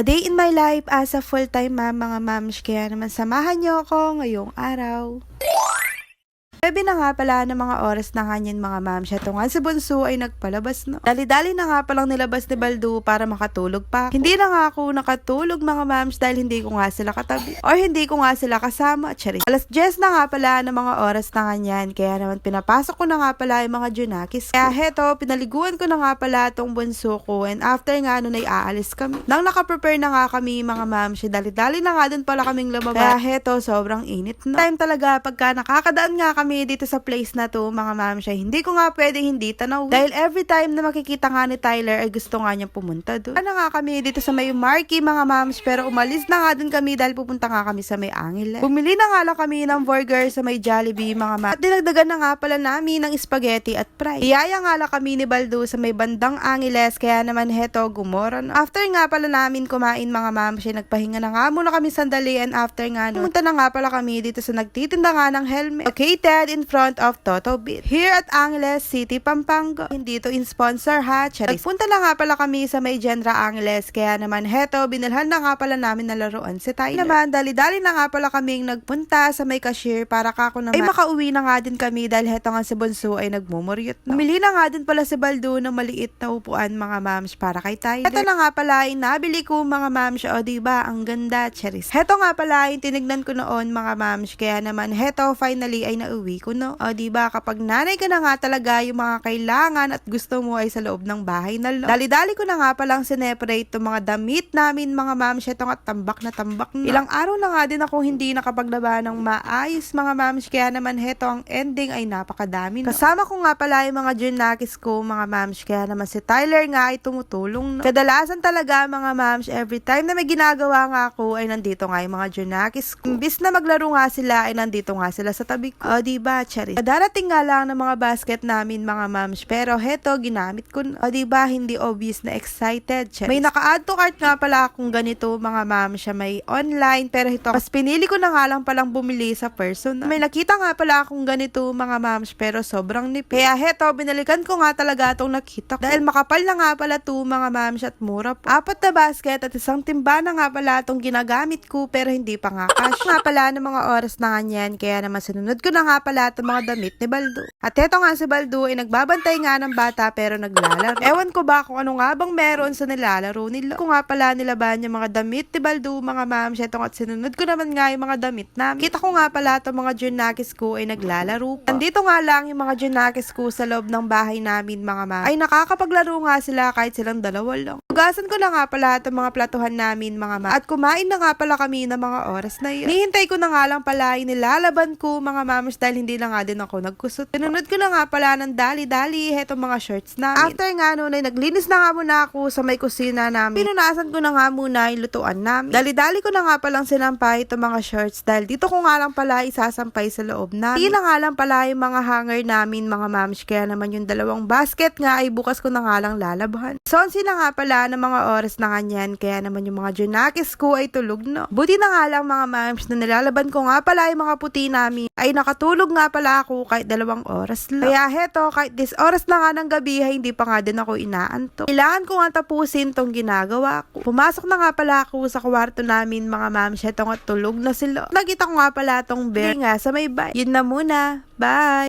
A day in my life as a full-time mom mga mams, kaya naman samahan niyo ako ngayong araw. Sabi na nga pala ng mga oras na kanyan mga ma'am siya to nga si Bunso ay nagpalabas no. Dali-dali na nga palang nilabas ni Baldo para makatulog pa. Hindi na nga ako nakatulog mga ma'ams dahil hindi ko nga sila katabi. Or hindi ko nga sila kasama. Charis. Alas 10 na nga pala ng mga oras na kanyan. Kaya naman pinapasok ko na nga pala yung mga Junakis. Kaya heto, pinaliguan ko na nga pala tong Bunso ko. And after nga nun ay aalis kami. Nang nakaprepare na nga kami mga ma'am siya. Dali-dali na nga din pala kaming lumabas. Kaya heto, sobrang init no. Time talaga pagka nakakadaan nga kami dito sa place na to, mga ma'am siya, hindi ko nga pwedeng hindi tanaw. Dahil every time na makikita nga ni Tyler, ay gusto nga niya pumunta doon. Ano nga kami dito sa may Marky, mga ma'ams, pero umalis na nga din kami dahil pupunta nga kami sa may Angel. Bumili na nga lang kami ng burger sa may Jollibee, mga ma'am. At dinagdagan na nga pala namin ng spaghetti at fries. Iyaya nga lang kami ni Baldo sa may bandang Angeles, kaya naman heto, gumora na. After nga pala namin kumain, mga ma'am siya, nagpahinga na nga muna kami sandali and after nga pumunta na nga pala kami dito sa nagtitinda nga ng helmet. Located in front of Toto Beat. Here at Angeles City, Pampanga. Hindi to in sponsor ha, Charis. Nagpunta na nga pala kami sa may Genra Angeles, kaya naman heto, binilhan na nga pala namin na laruan si Tyler. Naman, dali-dali na nga pala kaming nagpunta sa may cashier para kako naman. Ay makauwi na nga din kami dahil heto nga si Bunso ay nagmumuryot na. Bumili na nga din pala si Baldo ng maliit na upuan mga mams para kay Tyler. Heto na nga pala ay nabili ko mga mams, o diba, ang ganda, Charis. Heto nga pala ay tinignan ko noon mga mams, kaya naman heto finally ay nauwi ko no. O diba, kapag nanay ka na nga talaga yung mga kailangan at gusto mo ay sa loob ng bahay na lo. Dali-dali ko na nga palang sineparate itong mga damit namin mga mams, heto nga tambak na tambak na. Ilang araw na nga din ako hindi nakapaglaba ng maayos mga mams, kaya naman heto ang ending ay napakadami no. Kasama ko nga pala yung mga junakis ko mga mams, kaya naman si Tyler nga ay tumutulong no. Kadalasan talaga mga mams, every time na may ginagawa nga ako ay nandito nga yung mga junakis ko. Imbis na maglaro nga sila ay nandito nga sila sa tabi ko. O diba, Charis? Darating nga lang ng mga basket namin mga mams, pero heto ginamit ko. O diba, hindi obvious na excited, Charis? May naka-add to cart nga pala akong ganito mga mams, siya may online, pero ito, mas pinili ko na nga lang palang bumili sa person. May nakita nga pala akong ganito mga mams, pero sobrang nip. Kaya heto, binalikan ko nga talaga itong nakita ko. Dahil makapal na nga pala to mga mams at mura pa. Apat na basket at isang timba na nga pala itong ginagamit ko, pero hindi pa nga cash. nga pala ng mga oras na ganyan, kaya naman sinunod ko na nga pala itong mga damit ni Baldo. At heto nga si Baldo ay nagbabantay nga ng bata pero naglalaro. Ewan ko ba kung ano nga bang meron sa nilalaro nila. Kung nga pala nilaban yung mga damit ni Baldo, mga ma'am, heto nga at sinunod ko naman nga yung mga damit namin. Kita ko nga pala itong mga junakis ko ay naglalaro pa. Andito nga lang yung mga junakis ko sa loob ng bahay namin, mga ma'am. Ay nakakapaglaro nga sila kahit silang dalawa lang. Hugasan ko na nga pala itong mga platuhan namin, mga ma'am. At kumain na nga pala kami ng mga oras na yun. Nihintay ko na nga lang pala yung nilalaban ko, mga mams, dahil hindi na nga din ako nagkusot. Tinunod ko na nga pala ng dali-dali itong mga shorts namin. After nga nun ay naglinis na nga muna ako sa may kusina namin. Pinunasan ko na nga muna yung lutuan namin. Dali-dali ko na nga palang sinampay itong mga shorts dahil dito ko nga lang pala isasampay sa loob namin. Hindi na nga lang pala yung mga hanger namin mga mams kaya naman yung dalawang basket nga ay bukas ko na nga lang lalabhan. Sonsi na nga pala ng mga oras na ganyan kaya naman yung mga junakis ko ay tulog no. Buti na nga lang mga mams na nilalaban ko nga pala yung mga puti namin ay nakatulog nga pala ako kahit dalawang oras lang. Kaya heto kahit this oras na nga ng gabi ay hindi pa nga din ako inaanto. Kailangan ko nga tapusin tong ginagawa ko. Pumasok na nga pala ako sa kwarto namin mga mams heto nga tulog na sila. Nakita ko nga pala tong bear nga sa may bay. Yun na muna. Bye!